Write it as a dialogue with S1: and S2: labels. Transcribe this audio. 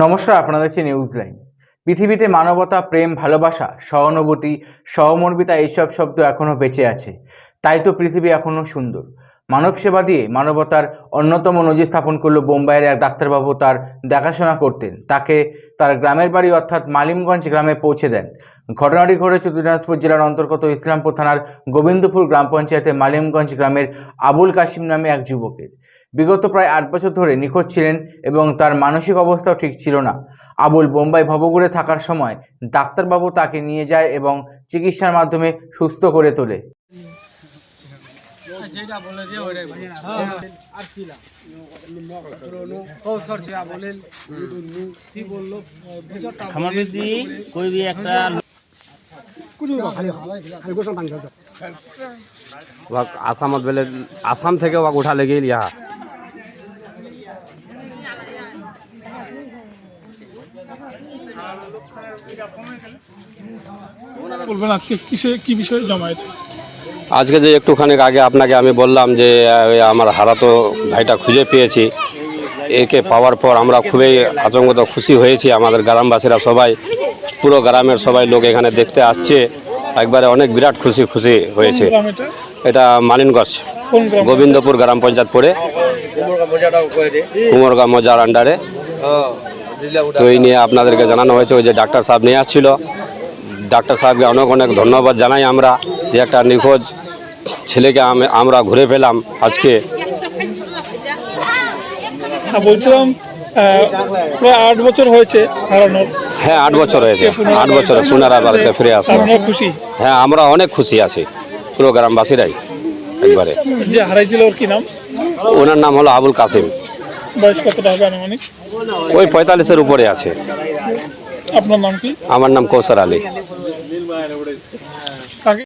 S1: নমস্কার আপনাদের দেখছেন নিউজ লাইন পৃথিবীতে মানবতা, প্রেম, ভালোবাসা, সহানুভূতি, সহমর্মিতা, এইসব শব্দ এখনও বেঁচে আছে। তাই তো পৃথিবী এখনও সুন্দর। মানব সেবা দিয়ে মানবতার অন্যতম নজির স্থাপন করল বোম্বাইয়ের এক ডাক্তারবাবু তার দেখাশোনা করতেন। তাকে তার গ্রামের বাড়ি অর্থাৎ মালিমগঞ্জ গ্রামে পৌঁছে দেন। ঘটনাটি ঘটেছে দিনাজপুর জেলার অন্তর্গত ইসলামপুর থানার গোবিন্দপুর গ্রাম পঞ্চায়েতের মালিমগঞ্জ গ্রামের আবুল কাশিম নামে এক যুবকের। বিগত প্রায় আট বছর ধরে নিখোঁজ ছিলেন এবং তার মানসিক অবস্থাও ঠিক ছিল না। আবুল বোম্বাই ভবঘুরে থাকার সময় ডাক্তারবাবু তাকে নিয়ে যায় এবং চিকিৎসার মাধ্যমে সুস্থ করে তোলে।
S2: আসাম আসাম থেকে ওকে উঠা লেগে ইয়া
S3: বলবেন আজকে কিসে কি বিষয়ে জমায়েত?
S2: আজকে যে একটুখানি আগে আপনাকে আমি বললাম যে ওই আমার হারাতো ভাইটা খুঁজে পেয়েছি। একে পাওয়ার পর আমরা খুবই আতঙ্কত খুশি হয়েছি আমাদের গ্রামবাসীরা সবাই পুরো গ্রামের সবাই লোক এখানে দেখতে আসছে। একবারে অনেক বিরাট খুশি খুশি হয়েছে।
S3: এটা?
S2: এটা মালিনগঞ্জ গোবিন্দপুর গ্রাম পঞ্চায়েত পড়ে। কুমরগা মজার আন্ডারে তো এই নিয়ে আপনাদেরকে জানানো হয়েছে ওই যে ডাক্তার সাহেব নিয়ে আসছিল। ডাক্তার সাহেবকে অনেক অনেক ধন্যবাদ জানাই আমরা যে একটা নিখোঁজ ছেলেকে আম- আমরা ঘুরে পেলাম আজকে।
S3: হ্যাঁ বলছিলাম প্রায় আট বছর হয়েছে হারানোর।
S2: হ্যাঁ আট বছর হয়েছে। আট বছরে পুনরায় বাড়িতে ফিরে আসা
S3: খুশি?
S2: হ্যাঁ আমরা অনেক খুশি আছি পুরো গ্রামবাসীরাই একবারে।
S3: যে হারাইছিল ওর কি নাম?
S2: ওনার নাম হলো আবুল কাসিম।
S3: বয়স কতটা হবে আনুমানিক?
S2: ওই পঁয়তাল্লিশের উপরে আছে।
S3: আপনার নাম কি?
S2: আমার নাম কৌশর আলী।
S3: ఆయన కూడా